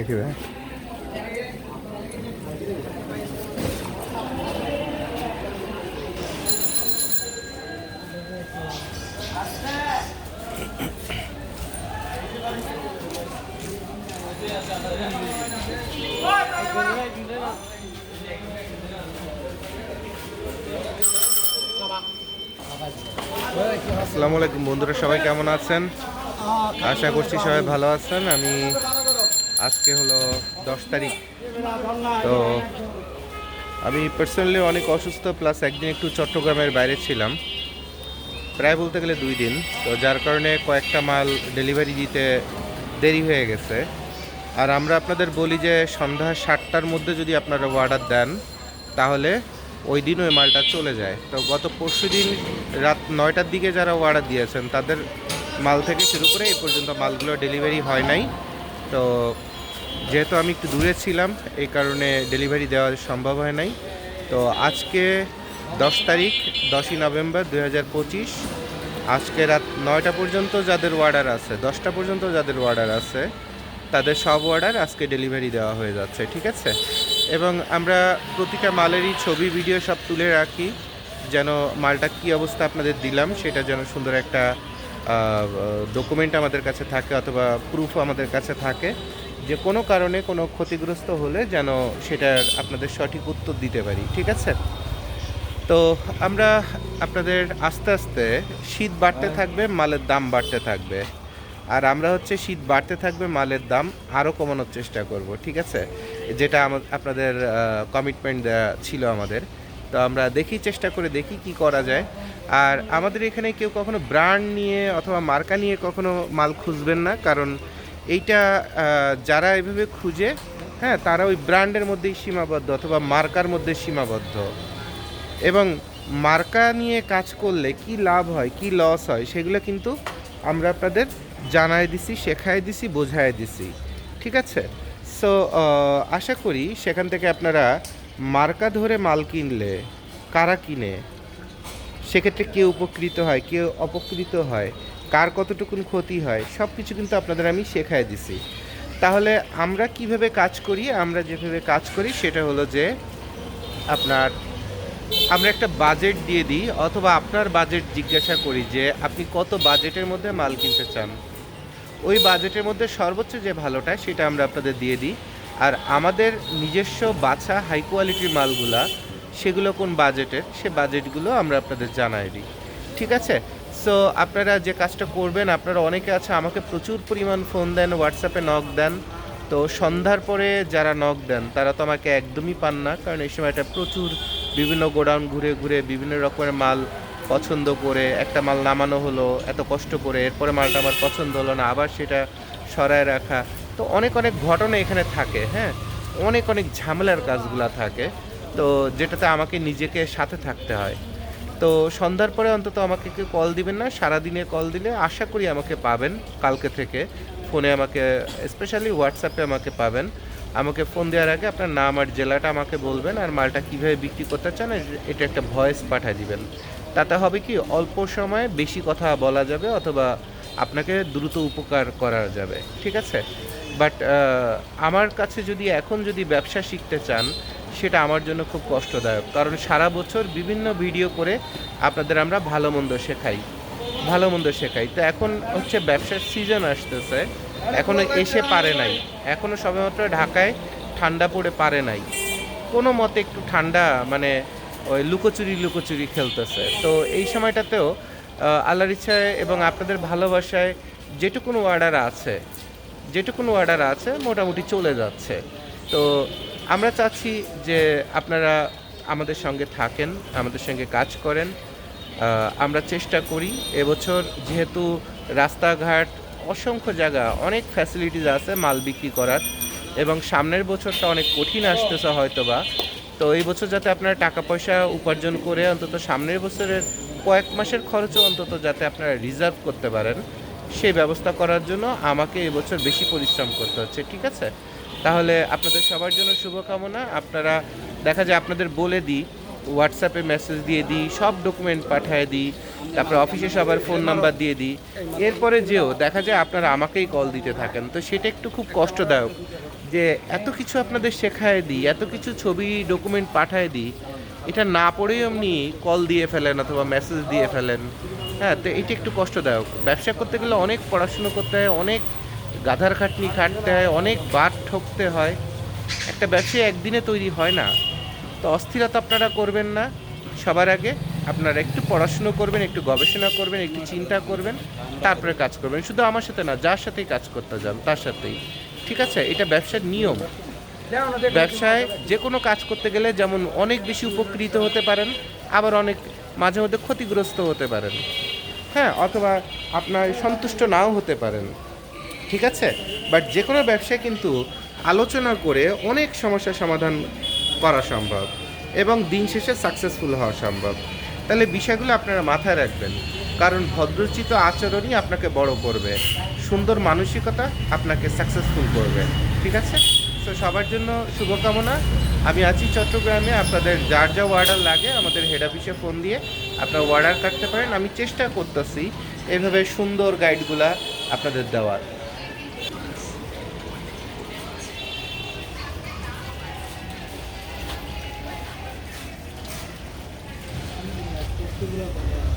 দেখি ভাই আসসালামু আলাইকুম বন্ধুরা সবাই কেমন আছেন? আশা করছি সবাই ভালো আছেন। আমি আজকে হলো দশ তারিখ। তো আমি পার্সোনালি অনেক অসুস্থ প্লাস একদিন একটু চট্টগ্রামের বাইরে ছিলাম। প্রায় বলতে গেলে দুই দিন। তো যার কারণে কয়েকটা মাল ডেলিভারি দিতে দেরি হয়ে গেছে। আর আমরা আপনাদের বলি যে সন্ধ্যা সাতটার মধ্যে যদি আপনারা অর্ডার দেন, তাহলে ওই দিন ওই মালটা চলে যায়। তো গত পরশু দিন রাত নয়টার দিকে যারা অর্ডার দিয়েছেন, তাদের মাল থেকে শুরু করে এই পর্যন্ত মালগুলো ডেলিভারি হয় নাই। তো যেহেতু আমি একটু দূরে ছিলাম, এই কারণে ডেলিভারি দেওয়া সম্ভব হয় নাই। তো আজকে দশ তারিখ, দশই নভেম্বর দু হাজার পঁচিশ, আজকে রাত নয়টা পর্যন্ত যাদের অর্ডার আছে, দশটা পর্যন্ত যাদের অর্ডার আছে, তাদের সব অর্ডার আজকে ডেলিভারি দেওয়া হয়ে যাচ্ছে, ঠিক আছে? এবং আমরা প্রতিটা মালেরই ছবি ভিডিও সব তুলে রাখি, যেন মালটা কী অবস্থা আপনাদের দিলাম, সেটা যেন সুন্দর একটা ডকুমেন্ট আমাদের কাছে থাকে অথবা প্রুফ আমাদের কাছে থাকে। যে কোনো কারণে কোনো ক্ষতিগ্রস্ত হলে যেন সেটার আপনাদের সঠিক উত্তর দিতে পারি ঠিক আছে? তো আমরা আপনাদের আস্তে আস্তে শীত বাড়তে থাকবে মালের দাম বাড়তে থাকবে। আর আমরা হচ্ছে শীত বাড়তে থাকবে মালের দাম আরও কমানোর চেষ্টা করব ঠিক আছে? যেটা আপনাদের কমিটমেন্ট দেওয়া ছিল আমাদের। তো আমরা দেখি চেষ্টা করে দেখি কি করা যায়। আর আমাদের এখানে কেউ কখনো ব্র্যান্ড নিয়ে অথবা মার্কা নিয়ে কখনো মাল খুঁজবেন না কারণ এইটা যারা এভাবে খুঁজে হ্যাঁ তারা ওই ব্র্যান্ডের মধ্যেই সীমাবদ্ধ অথবা মার্কার মধ্যে সীমাবদ্ধ। এবং মার্কা নিয়ে কাজ করলে কি লাভ হয়, কি লস হয়, সেগুলো কিন্তু আমরা আপনাদের জানাই দিছি, শেখাই দিছি, বোঝাই দিছি। ঠিক আছে? সো আশা করি সেখান থেকে আপনারা মার্কা ধরে মাল কিনলে, কারা কিনে, সেক্ষেত্রে কে উপকৃত হয় কেউ অপকৃত হয় কার কতটুকুন ক্ষতি হয় সব কিছু কিন্তু আপনাদের আমি শেখাই দিছি। তাহলে আমরা কীভাবে কাজ করি, আমরা যেভাবে কাজ করি, সেটা হলো যে আপনার, আমরা একটা বাজেট দিয়ে দিই অথবা আপনার বাজেট জিজ্ঞাসা করি যে আপনি কত বাজেটের মধ্যে মাল কিনতে চান। ওই বাজেটের মধ্যে সর্বোচ্চ যে ভালোটা, সেটা আমরা আপনাদের দিয়ে দিই। আর আমাদের নিজস্ব বাছা হাই কোয়ালিটির মালগুলা, সেগুলো কোন বাজেটের সে বাজেটগুলো আমরা আপনাদের জানাই দিই। ঠিক আছে? সো আপনারা যে কাজটা করবেন, আপনারা অনেকে আছে, আমাকে প্রচুর পরিমাণ ফোন দেন হোয়াটসঅ্যাপে নক দেন। তো সন্ধ্যার পরে যারা নক দেন, তারা তো আমাকে একদমই পান না, কারণ এই সময়টা প্রচুর বিভিন্ন গোডাউন ঘুরে ঘুরে বিভিন্ন রকমের মাল পছন্দ করে, একটা মাল নামানো হলো, এত কষ্ট করে, এরপরে মালটা আমার পছন্দ হলো না, আবার সেটা সরায় রাখা। তো অনেক অনেক ঘটনা এখানে থাকে হ্যাঁ? অনেক অনেক ঝামেলার কাজগুলা থাকে। তো যেটাতে আমাকে নিজেকে সাথে থাকতে হয়। তো সন্ধ্যার পরে অন্তত আমাকে কেউ কল দিবেন না সারাদিনে কল দিলে আশা করি আমাকে পাবেন কালকে থেকে। ফোনে আমাকে স্পেশালি হোয়াটসঅ্যাপে আমাকে পাবেন। আমাকে ফোন দেওয়ার আগে আপনার নাম আর জেলাটা আমাকে বলবেন আর মালটা কীভাবে বিক্রি করতে চান এটা একটা ভয়েস পাঠিয়ে দিবেন। তাতে হবে কি, অল্প সময়ে বেশি কথা বলা যাবে অথবা আপনাকে দ্রুত উপকার করা যাবে, ঠিক আছে? বাট আমার কাছে যদি এখন যদি ব্যবসা শিখতে চান সেটা আমার জন্য খুব কষ্টদায়ক। কারণ সারা বছর বিভিন্ন ভিডিও করে আপনাদের আমরা ভালো মন্দ শেখাই, ভালো মন্দ শেখাই। তো এখন হচ্ছে ব্যবসার সিজন আসতেছে, এখনও এসে পারে নাই। এখনও সবেমাত্র ঢাকায় ঠান্ডা পড়ে পারে নাই। কোনো মতে একটু ঠান্ডা মানে ওই লুকোচুরি লুকোচুরি খেলতেছে। তো এই সময়টাতেও আল্লাহর ইচ্ছায় এবং আপনাদের ভালোবাসায় যেটুকুন অর্ডার আছে, যেটুকুন অর্ডার আছে, মোটামুটি চলে যাচ্ছে। তো আমরা চাচ্ছি যে আপনারা আমাদের সঙ্গে থাকেন, আমাদের সঙ্গে কাজ করেন। আমরা চেষ্টা করি। এবছর যেহেতু রাস্তাঘাট, অসংখ্য জায়গা, অনেক ফ্যাসিলিটিস আছে মাল বিক্রি করার এবং সামনের বছরটা অনেক কঠিন আসতেছে হয়তোবা। তো এই বছর যাতে আপনারা টাকা পয়সা উপার্জন করে অন্তত সামনের বছরের কয়েক মাসের খরচও অন্তত যাতে আপনারা রিজার্ভ করতে পারেন, সেই ব্যবস্থা করার জন্য আমাকে এবছর বেশি পরিশ্রম করতে হচ্ছে, ঠিক আছে? তাহলে আপনাদের সবার জন্য শুভকামনা। আপনারা দেখা যায় আপনাদের বলে দিই হোয়াটসঅ্যাপে মেসেজ দিয়ে দিই, সব ডকুমেন্ট পাঠিয়ে দিই, তারপরে অফিসে সবার ফোন নাম্বার দিয়ে দিই। এরপরে যেও, দেখা যায় আপনারা আমাকেই কল দিতে থাকেন। তো সেটা একটু খুব কষ্টদায়ক যে এত কিছু আপনাদের শেখায় দিই, এত কিছু ছবি ডকুমেন্ট পাঠায় দিই, এটা না পড়েই আপনি কল দিয়ে ফেলেন অথবা মেসেজ দিয়ে ফেলেন। হ্যাঁ তো এটা একটু কষ্টদায়ক। ব্যবসা করতে গেলে অনেক পড়াশুনো করতে হয়, অনেক গাধার খাটনি খাটতে হয় অনেক বার ঠকতে হয়। একটা ব্যবসা একদিনে তৈরি হয় না। তো অস্থিরতা আপনারা করবেন না। সবার আগে আপনারা একটু পড়াশুনো করবেন, একটু গবেষণা করবেন, একটু চিন্তা করবেন, তারপরে কাজ করবেন। শুধু আমার সাথে না, যার সাথেই কাজ করতে যান, তার সাথেই। ঠিক আছে? এটা ব্যবসার নিয়ম। ব্যবসায় যে কোনো কাজ করতে গেলে যেমন অনেক বেশি উপকৃত হতে পারেন, আবার অনেক মাঝে মধ্যে ক্ষতিগ্রস্ত হতে পারেন। হ্যাঁ? অথবা আপনার সন্তুষ্ট নাও হতে পারেন। ঠিক আছে? বাট যে কোনো ব্যবসায় কিন্তু আলোচনা করে অনেক সমস্যার সমাধান করা সম্ভব এবং দিন শেষে সাকসেসফুল হওয়া সম্ভব। তাহলে বিষয়গুলো আপনারা মাথায় রাখবেন। কারণ ভদ্রচিত আচরণই আপনাকে বড় করবে। সুন্দর মানসিকতা আপনাকে সাকসেসফুল করবে। ঠিক আছে? তো সবার জন্য শুভকামনা। আমি আছি চট্টগ্রামে। আপনাদের যার যা অর্ডার লাগে, আমাদের হেড অফিসে ফোন দিয়ে আপনারা অর্ডার কাটতে পারেন। আমি চেষ্টা করতেছি এইভাবে সুন্দর গাইডগুলা আপনাদের দেওয়ার। octubre.